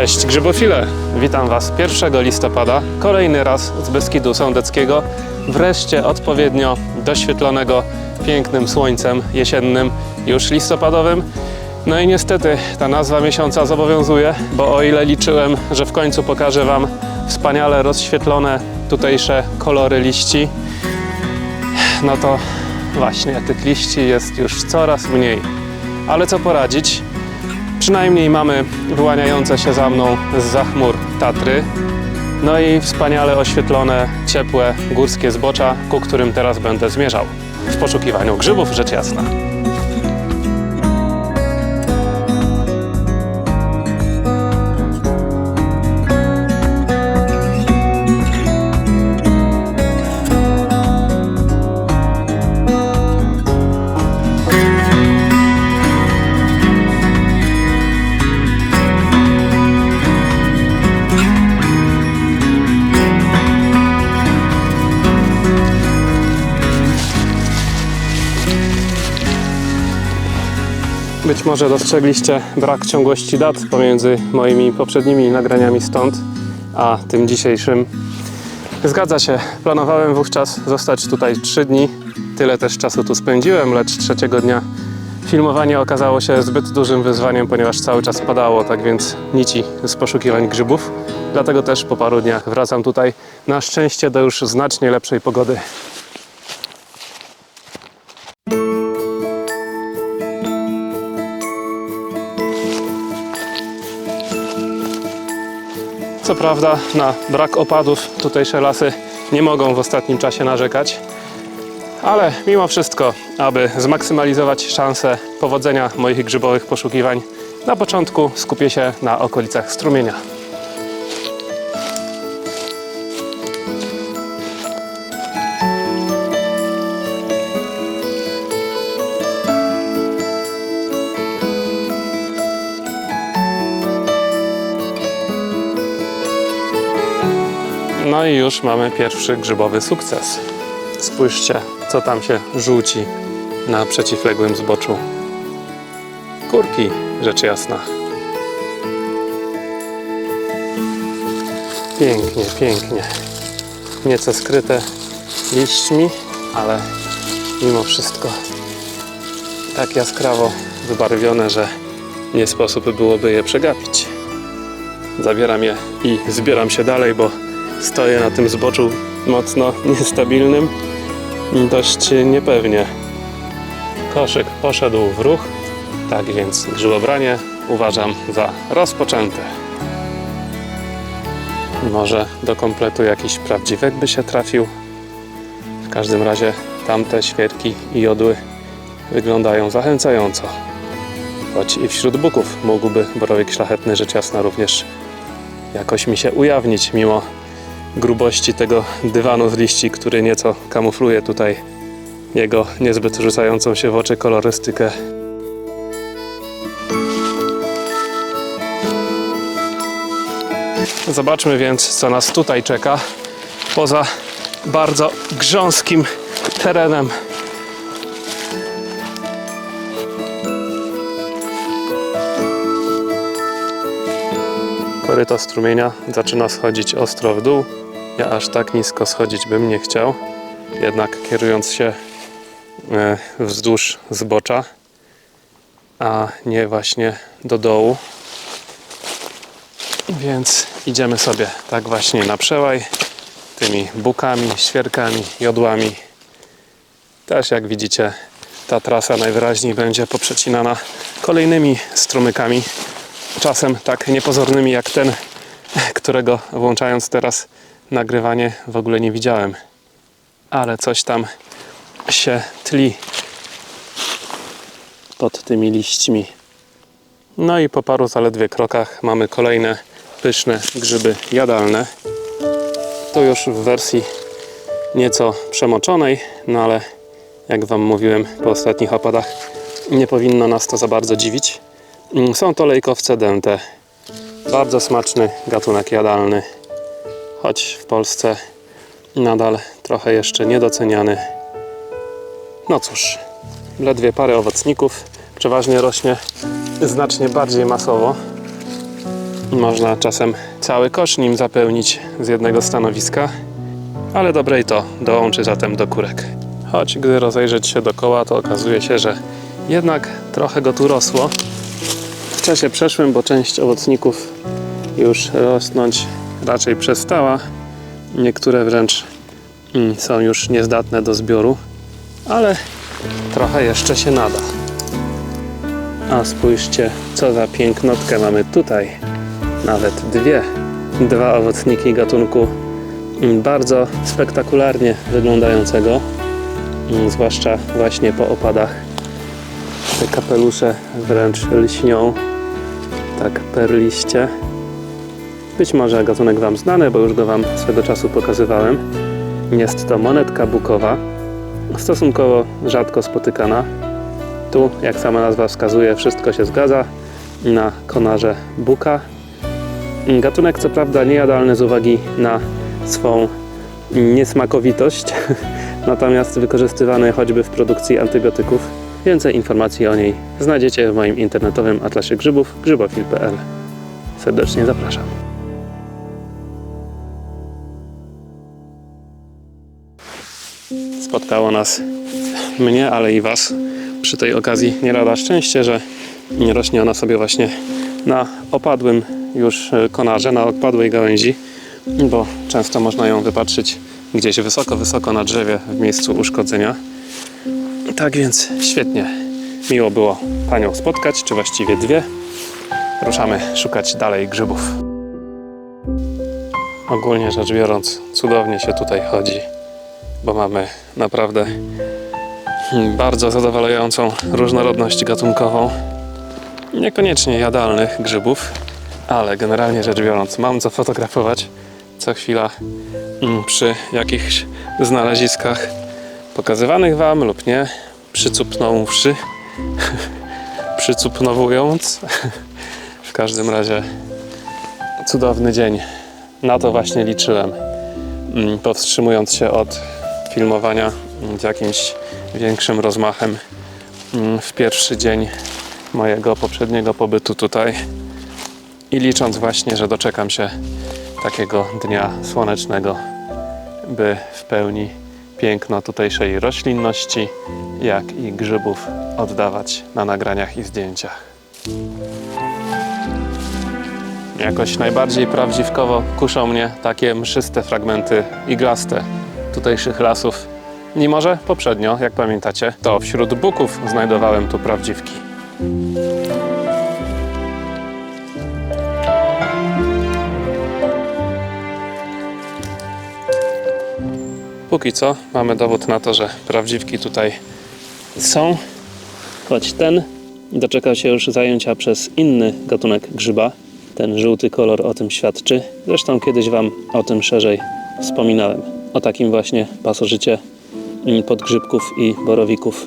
Cześć grzybofile! Witam Was 1 listopada, kolejny raz z Beskidu Sądeckiego, wreszcie odpowiednio doświetlonego pięknym słońcem jesiennym, już listopadowym. No i niestety ta nazwa miesiąca zobowiązuje, bo o ile liczyłem, że w końcu pokażę Wam wspaniale rozświetlone tutejsze kolory liści, no to właśnie tych liści jest już coraz mniej. Ale co poradzić? Przynajmniej mamy wyłaniające się za mną z zachmur Tatry. No i wspaniale oświetlone, ciepłe górskie zbocza, ku którym teraz będę zmierzał. W poszukiwaniu grzybów, rzecz jasna. Być może dostrzegliście brak ciągłości dat pomiędzy moimi poprzednimi nagraniami stąd, a tym dzisiejszym. Zgadza się, planowałem wówczas zostać tutaj 3 dni. Tyle też czasu tu spędziłem, lecz trzeciego dnia filmowanie okazało się zbyt dużym wyzwaniem, ponieważ cały czas padało, tak więc nici z poszukiwań grzybów. Dlatego też po paru dniach wracam tutaj na szczęście do już znacznie lepszej pogody. Co prawda na brak opadów tutejsze lasy nie mogą w ostatnim czasie narzekać, ale mimo wszystko, aby zmaksymalizować szanse powodzenia moich grzybowych poszukiwań, na początku skupię się na okolicach strumienia. No i już mamy pierwszy grzybowy sukces. Spójrzcie, co tam się żółci na przeciwległym zboczu. Kurki, rzecz jasna. Pięknie, pięknie. Nieco skryte liśćmi, ale mimo wszystko tak jaskrawo wybarwione, że nie sposób byłoby je przegapić. Zabieram je i zbieram się dalej, bo stoję na tym zboczu mocno niestabilnym i dość niepewnie. Koszyk poszedł w ruch, tak więc grzybobranie uważam za rozpoczęte. Może do kompletu jakiś prawdziwek by się trafił. W każdym razie tamte świerki i jodły wyglądają zachęcająco. Choć i wśród buków mógłby borowik szlachetny rzecz jasna również jakoś mi się ujawnić, mimo grubości tego dywanu z liści, który nieco kamufluje tutaj jego niezbyt rzucającą się w oczy kolorystykę. Zobaczmy więc, co nas tutaj czeka poza bardzo grząskim terenem. Koryto strumienia zaczyna schodzić ostro w dół. Ja aż tak nisko schodzić bym nie chciał. Jednak kierując się e, wzdłuż zbocza, a nie właśnie do dołu. Więc idziemy sobie tak właśnie na przełaj tymi bukami, świerkami, jodłami. Też jak widzicie ta trasa najwyraźniej będzie poprzecinana kolejnymi strumykami czasem tak niepozornymi jak ten, którego włączając teraz nagrywanie w ogóle nie widziałem. Ale coś tam się tli pod tymi liśćmi. No i po paru zaledwie krokach mamy kolejne pyszne grzyby jadalne. To już w wersji nieco przemoczonej, no ale jak Wam mówiłem po ostatnich opadach, nie powinno nas to za bardzo dziwić. Mm, Są to lejkowce dente. Bardzo smaczny gatunek jadalny, choć w Polsce nadal trochę jeszcze niedoceniany. No cóż, ledwie parę owocników, przeważnie rośnie znacznie bardziej masowo. Można czasem cały kosz nim zapełnić z jednego stanowiska, ale dobre i to dołączy zatem do kurek. Choć gdy rozejrzeć się dokoła, to okazuje się, że jednak trochę go tu rosło. Czasie przeszłym, bo część owocników już rosnąć raczej przestała. Niektóre wręcz mm, są już niezdatne do zbioru, ale trochę jeszcze się nada. A spójrzcie, co za pięknotkę mamy tutaj. Nawet dwie. Dwa owocniki gatunku mm, bardzo spektakularnie wyglądającego, mm, zwłaszcza właśnie po opadach. Te kapelusze wręcz lśnią, tak perliście. Być może gatunek Wam znany, bo już go Wam swego czasu pokazywałem. Jest to monetka bukowa, stosunkowo rzadko spotykana. Tu, jak sama nazwa wskazuje, wszystko się zgadza na konarze buka. Gatunek co prawda niejadalny z uwagi na swą niesmakowitość, natomiast wykorzystywany choćby w produkcji antybiotyków. Więcej informacji o niej znajdziecie w moim internetowym atlasie grzybów grzybofil.pl. Serdecznie zapraszam. Spotkało nas mnie, ale i Was przy tej okazji nie lada szczęście, że nie rośnie ona sobie właśnie na opadłym już e, konarze, na opadłej gałęzi, bo często można ją wypatrzyć gdzieś wysoko, wysoko na drzewie w miejscu uszkodzenia. Tak więc świetnie. Miło było Panią spotkać, czy właściwie dwie. Ruszamy szukać dalej grzybów. Ogólnie rzecz biorąc, cudownie się tutaj chodzi, bo mamy naprawdę bardzo zadowalającą różnorodność gatunkową. Niekoniecznie jadalnych grzybów, ale generalnie rzecz biorąc, mam co fotografować co chwila mm, przy jakichś znaleziskach pokazywanych Wam lub nie, przycupnąwszy, przycupnowując. W każdym razie cudowny dzień. Na to właśnie liczyłem, mm, powstrzymując się od filmowania z jakimś większym rozmachem mm, w pierwszy dzień mojego poprzedniego pobytu tutaj i licząc właśnie, że doczekam się takiego dnia słonecznego, by w pełni piękno tutejszej roślinności, jak i grzybów oddawać na nagraniach i zdjęciach. Jakoś najbardziej prawdziwkowo kuszą mnie takie mszyste fragmenty iglaste tutejszych lasów. Mimo, że poprzednio, jak pamiętacie, to wśród buków znajdowałem tu prawdziwki. Póki co mamy dowód na to, że prawdziwki tutaj są, choć ten doczekał się już zajęcia przez inny gatunek grzyba. Ten żółty kolor o tym świadczy. Zresztą kiedyś Wam o tym szerzej wspominałem. O takim właśnie pasożycie podgrzybków i borowików.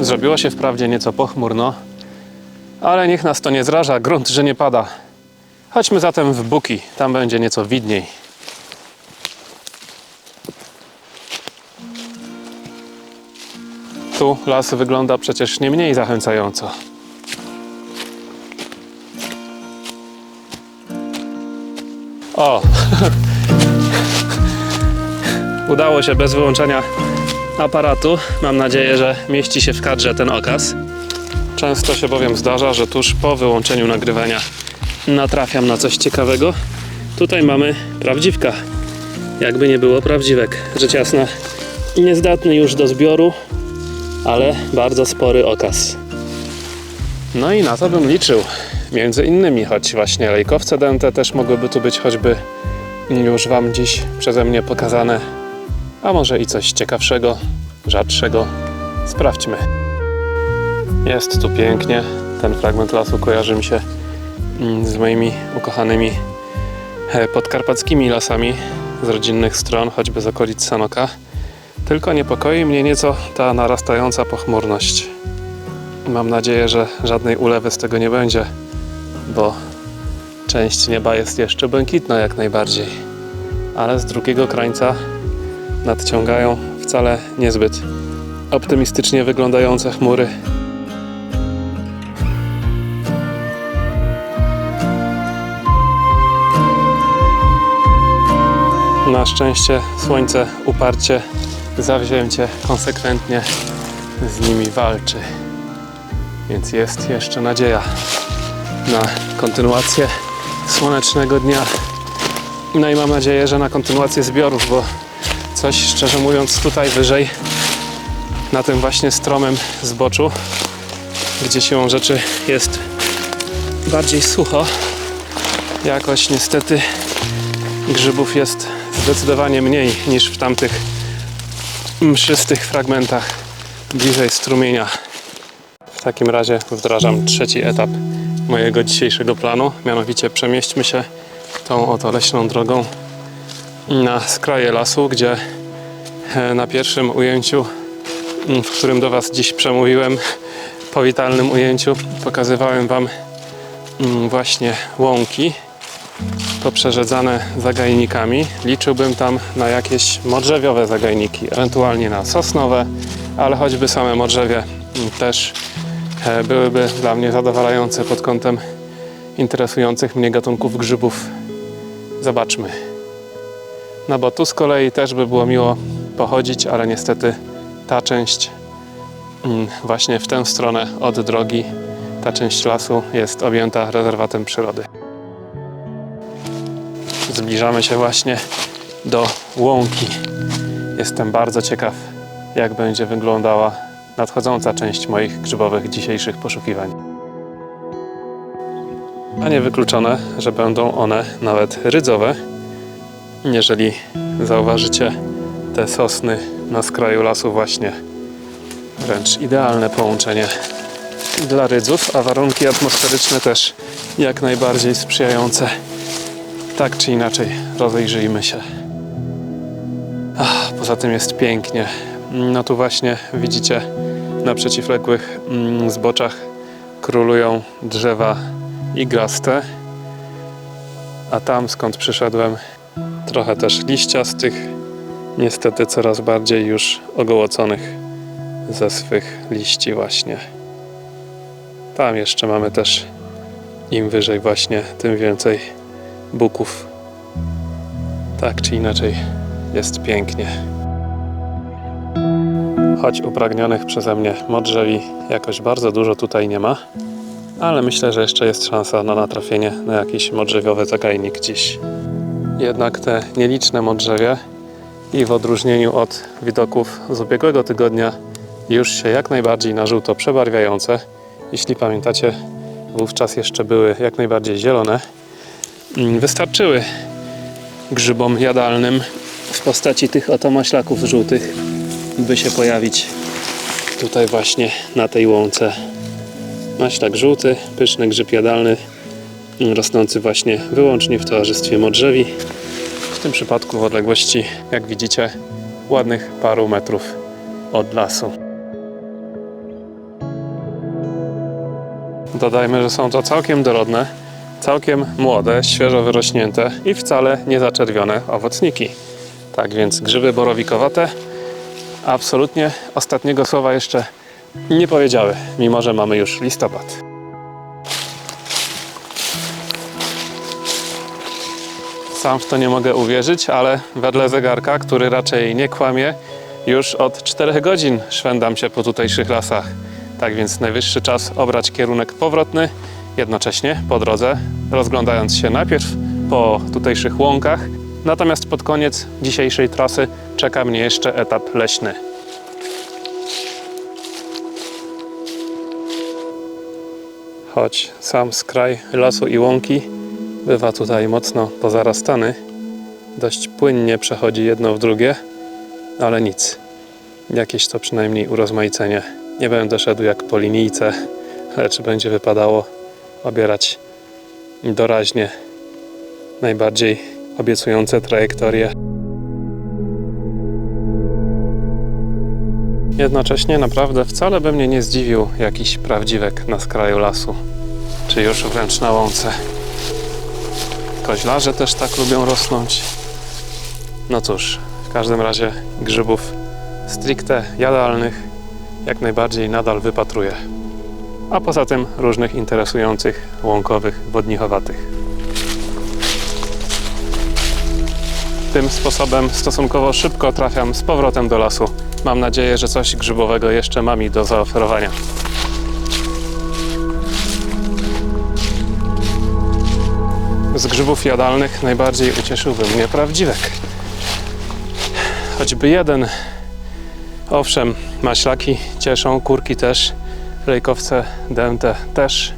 Zrobiło się wprawdzie nieco pochmurno, ale niech nas to nie zraża. Grunt, że nie pada. Chodźmy zatem w Buki, tam będzie nieco widniej. Tu las wygląda przecież nie mniej zachęcająco. O! Udało się bez wyłączenia aparatu. Mam nadzieję, że mieści się w kadrze ten okaz. Często się bowiem zdarza, że tuż po wyłączeniu nagrywania natrafiam na coś ciekawego. Tutaj mamy prawdziwka. Jakby nie było prawdziwek. Rzecz jasna, niezdatny już do zbioru, ale bardzo spory okaz. No i na to bym liczył. Między innymi, choć właśnie lejkowce dęte też mogłyby tu być choćby już Wam dziś przeze mnie pokazane. A może i coś ciekawszego, rzadszego. Sprawdźmy. Jest tu pięknie. Ten fragment lasu kojarzy mi się z moimi ukochanymi e, podkarpackimi lasami z rodzinnych stron, choćby z okolic Sanoka. Tylko niepokoi mnie nieco ta narastająca pochmurność. Mam nadzieję, że żadnej ulewy z tego nie będzie, bo część nieba jest jeszcze błękitna jak najbardziej. Ale z drugiego krańca nadciągają wcale niezbyt optymistycznie wyglądające chmury. Szczęście słońce uparcie, zawzięcie, konsekwentnie z nimi walczy. Więc jest jeszcze nadzieja na kontynuację słonecznego dnia. No i mam nadzieję, że na kontynuację zbiorów, bo coś szczerze mówiąc tutaj wyżej, na tym właśnie stromym zboczu, gdzie siłą rzeczy jest bardziej sucho, jakoś niestety grzybów jest zdecydowanie mniej niż w tamtych mszystych fragmentach bliżej strumienia. W takim razie wdrażam trzeci etap mojego dzisiejszego planu, mianowicie przemieśćmy się tą oto leśną drogą na skraje lasu, gdzie e, na pierwszym ujęciu, m, w którym do Was dziś przemówiłem, powitalnym ujęciu, pokazywałem Wam mm, właśnie łąki poprzerzedzane zagajnikami. Liczyłbym tam na jakieś modrzewiowe zagajniki, ewentualnie na sosnowe, ale choćby same modrzewie mm, też e, byłyby dla mnie zadowalające pod kątem interesujących mnie gatunków grzybów. Zobaczmy. No bo tu z kolei też by było miło pochodzić, ale niestety ta część mm, właśnie w tę stronę od drogi, ta część lasu jest objęta rezerwatem przyrody. Zbliżamy się właśnie do łąki. Jestem bardzo ciekaw, jak będzie wyglądała nadchodząca część moich grzybowych dzisiejszych poszukiwań. A nie wykluczone, że będą one nawet rydzowe, jeżeli zauważycie te sosny na skraju lasu właśnie. Wręcz idealne połączenie dla rydzów, a warunki atmosferyczne też jak najbardziej sprzyjające. Tak czy inaczej, rozejrzyjmy się. Ach, poza tym jest pięknie. No tu właśnie widzicie na przeciwległych mm, zboczach królują drzewa igraste, a tam skąd przyszedłem trochę też liściastych, niestety coraz bardziej już ogołoconych ze swych liści właśnie. Tam jeszcze mamy też im wyżej właśnie, tym więcej buków. Tak czy inaczej jest pięknie. Choć upragnionych przeze mnie modrzewi jakoś bardzo dużo tutaj nie ma, ale myślę, że jeszcze jest szansa na natrafienie na jakiś modrzewiowy zagajnik dziś. Jednak te nieliczne modrzewie i w odróżnieniu od widoków z ubiegłego tygodnia już się jak najbardziej na żółto przebarwiające. Jeśli pamiętacie, wówczas jeszcze były jak najbardziej zielone. Mm, Wystarczyły grzybom jadalnym w postaci tych oto maślaków żółtych, by się pojawić tutaj właśnie na tej łące. Maślak żółty, pyszny grzyb jadalny, mm, rosnący właśnie wyłącznie w towarzystwie modrzewi. W tym przypadku w odległości, jak widzicie, ładnych paru metrów od lasu. Dodajmy, że są to całkiem dorodne, całkiem młode, świeżo wyrośnięte i wcale nie zaczerwione owocniki. Tak więc grzyby borowikowate absolutnie ostatniego słowa jeszcze nie powiedziały, mimo że mamy już listopad. Sam w to nie mogę uwierzyć, ale wedle zegarka, który raczej nie kłamie, już od 4 godzin szwendam się po tutejszych lasach. Tak więc najwyższy czas obrać kierunek powrotny, jednocześnie po drodze rozglądając się najpierw po tutejszych łąkach, natomiast pod koniec dzisiejszej trasy czeka mnie jeszcze etap leśny. Choć sam skraj lasu i łąki bywa tutaj mocno pozarastany, dość płynnie przechodzi jedno w drugie, ale nic. Jakieś to przynajmniej urozmaicenie. Nie będę szedł jak po linijce, lecz będzie wypadało obierać doraźnie najbardziej obiecujące trajektorie. Jednocześnie naprawdę wcale by mnie nie zdziwił jakiś prawdziwek na skraju lasu, czy już wręcz na łące. Koźlarze też tak lubią rosnąć. No cóż, w każdym razie grzybów stricte jadalnych jak najbardziej nadal wypatruję. A poza tym różnych interesujących łąkowych, wodnichowatych. Tym sposobem stosunkowo szybko trafiam z powrotem do lasu. Mam nadzieję, że coś grzybowego jeszcze ma mi do zaoferowania. Z grzybów jadalnych najbardziej ucieszyłby mnie prawdziwek. Choćby jeden. Owszem, maślaki cieszą, kurki też, rejkowce dęte też.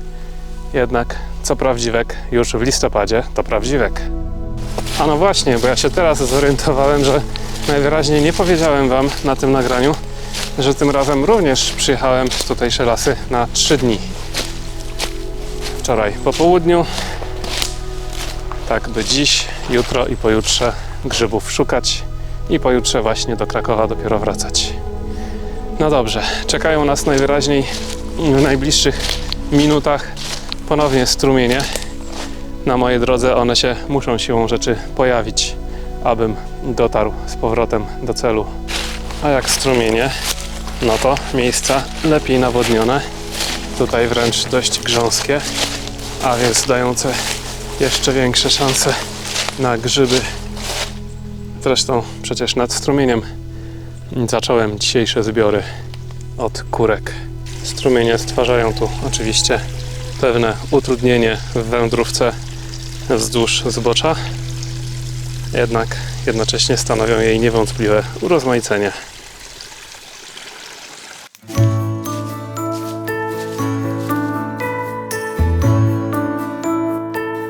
Jednak co prawdziwek już w listopadzie to prawdziwek. A no właśnie, bo ja się teraz zorientowałem, że najwyraźniej nie powiedziałem Wam na tym nagraniu, że tym razem również przyjechałem w tutejsze lasy na 3 dni. Wczoraj po południu, tak by dziś, jutro i pojutrze grzybów szukać i pojutrze właśnie do Krakowa dopiero wracać. No dobrze, czekają nas najwyraźniej w najbliższych minutach ponownie strumienie. Na mojej drodze one się muszą siłą rzeczy pojawić, abym dotarł z powrotem do celu. A jak strumienie, no to miejsca lepiej nawodnione, tutaj wręcz dość grząskie, a więc dające jeszcze większe szanse na grzyby. Zresztą przecież nad strumieniem zacząłem dzisiejsze zbiory od kurek. Strumienie stwarzają tu oczywiście pewne utrudnienie w wędrówce wzdłuż zbocza, jednak jednocześnie stanowią jej niewątpliwe urozmaicenie.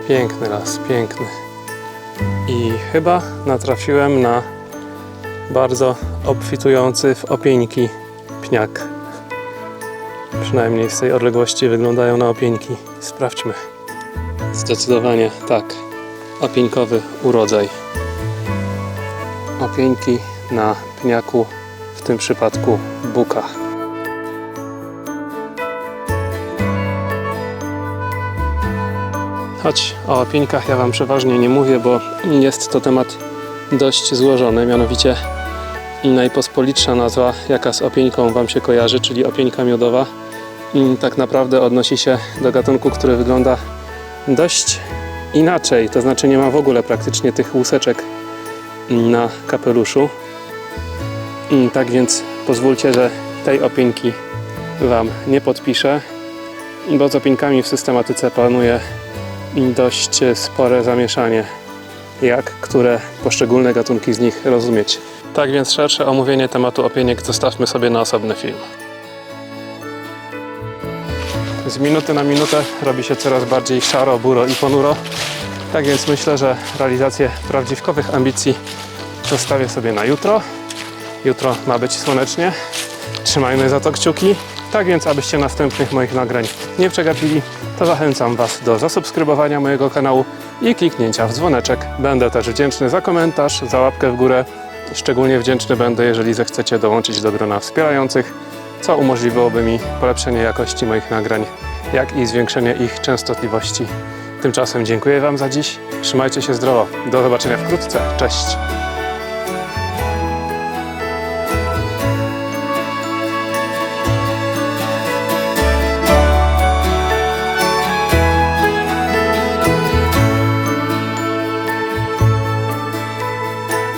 Piękny las, piękny. I chyba natrafiłem na bardzo obfitujący w opieńki pniak. Przynajmniej z tej odległości wyglądają na opieńki. Sprawdźmy. Zdecydowanie tak. Opieńkowy urodzaj. Opieńki na pniaku, w tym przypadku buka. Choć o opieńkach ja Wam przeważnie nie mówię, bo jest to temat dość złożony. Mianowicie najpospolitsza nazwa, jaka z opieńką Wam się kojarzy, czyli opieńka miodowa, tak naprawdę odnosi się do gatunku, który wygląda dość inaczej. To znaczy nie ma w ogóle praktycznie tych łuseczek na kapeluszu. Tak więc pozwólcie, że tej opieńki Wam nie podpiszę, bo z opieńkami w systematyce panuje dość spore zamieszanie, jak które poszczególne gatunki z nich rozumieć. Tak więc szersze omówienie tematu opieniek zostawmy sobie na osobny film. Z minuty na minutę robi się coraz bardziej szaro, buro i ponuro. Tak więc myślę, że realizację prawdziwkowych ambicji zostawię sobie na jutro. Jutro ma być słonecznie. Trzymajmy za to kciuki. Tak więc, abyście następnych moich nagrań nie przegapili, to zachęcam Was do zasubskrybowania mojego kanału i kliknięcia w dzwoneczek. Będę też wdzięczny za komentarz, za łapkę w górę. Szczególnie wdzięczny będę, jeżeli zechcecie dołączyć do grona wspierających, co umożliwiłoby mi polepszenie jakości moich nagrań, jak i zwiększenie ich częstotliwości. Tymczasem dziękuję Wam za dziś. Trzymajcie się zdrowo. Do zobaczenia wkrótce. Cześć.